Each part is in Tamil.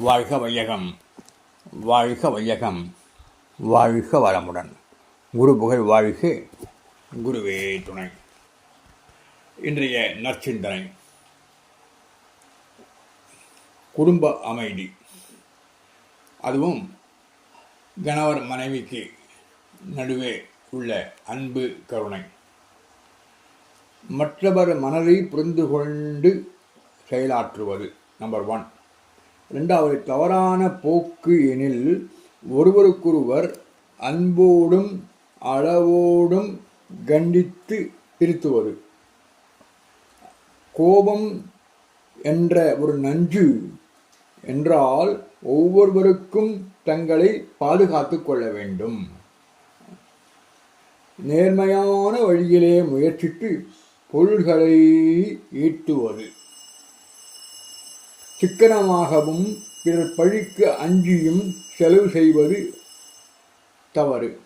வாழ்க வையகம். வாழ்க வையகம். வாழ்க வளமுடன். குரு புகழ் வாழ்க. குருவே துணை. இன்றைய நற்சிந்தனை. குடும்ப அமைதி. அதுவும் கணவர் மனைவிக்கு நடுவே உள்ள அன்பு கருணை. மற்றவர் மனதை புரிந்து கொண்டு செயலாற்றுவது நம்பர் ஒன். ரெண்டாவது தவறான போக்கு எனில் ஒருவருக்கொருவர் அன்போடும் அளவோடும் கண்டித்து திருத்துவது. கோபம் என்ற ஒரு நஞ்சு என்றால் ஒவ்வொருவருக்கும் தங்களை பாதுகாத்து கொள்ள வேண்டும். நேர்மையான வழியிலே முயற்சித்து பொருள்களை ஈட்டுவது. சிக்கனமாகவும் பிறர் பழிக்கு அஞ்சியும் செலவு செய்வது தவறு.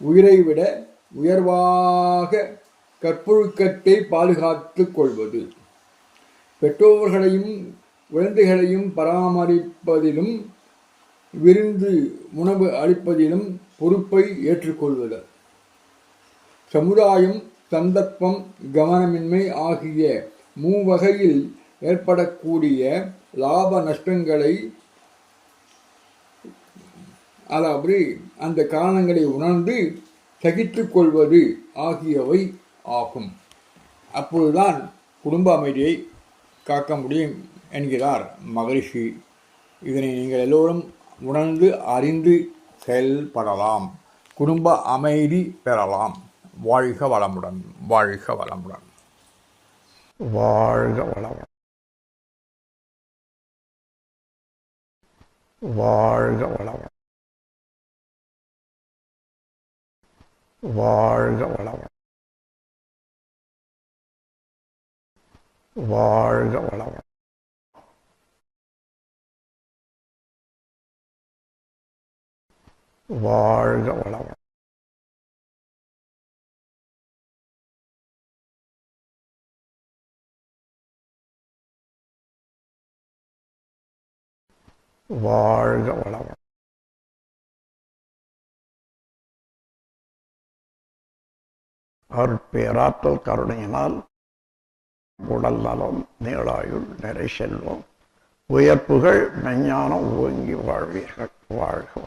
உயிரை விட உயர்வாக கற்பொழுக்கத்தை பாதுகாத்து கொள்வது. பெற்றோர்களையும் குழந்தைகளையும் பராமரிப்பதிலும் விருந்து உணவு அளிப்பதிலும் பொறுப்பை ஏற்றுக்கொள்வது. சமுதாயம் சந்தர்ப்பம் கவனமின்மை ஆகிய மூவகையில் ஏற்படக்கூடிய லாப நஷ்டங்களை அதாவது அந்த காரணங்களை உணர்ந்து சகித்துக் கொள்வது ஆகியவை ஆகும். அப்பொழுதுதான் குடும்ப அமைதியை காக்க முடியும் என்கிறார் மகரிஷி. இதனை நீங்கள் எல்லோரும் உணர்ந்து அறிந்து செயல்படலாம். குடும்ப அமைதி பெறலாம். வாழ்க வளமுடன் வாழ்க வளமுடன். வாழ்க வளமுடன். வாழ்க வளவன் வாழ்க வளவன் வாழ்க வளவன் வாழ்க வளவன் வாழ்க வளமுடன். அருட்பேராற்றல் கருணையினால் உடல் நலம் நீளாயுள் நிறை செல்வம். உயர்ப்புகள் மெஞ்ஞானம் ஓங்கி வாழ்வீர்கள். வாழ்க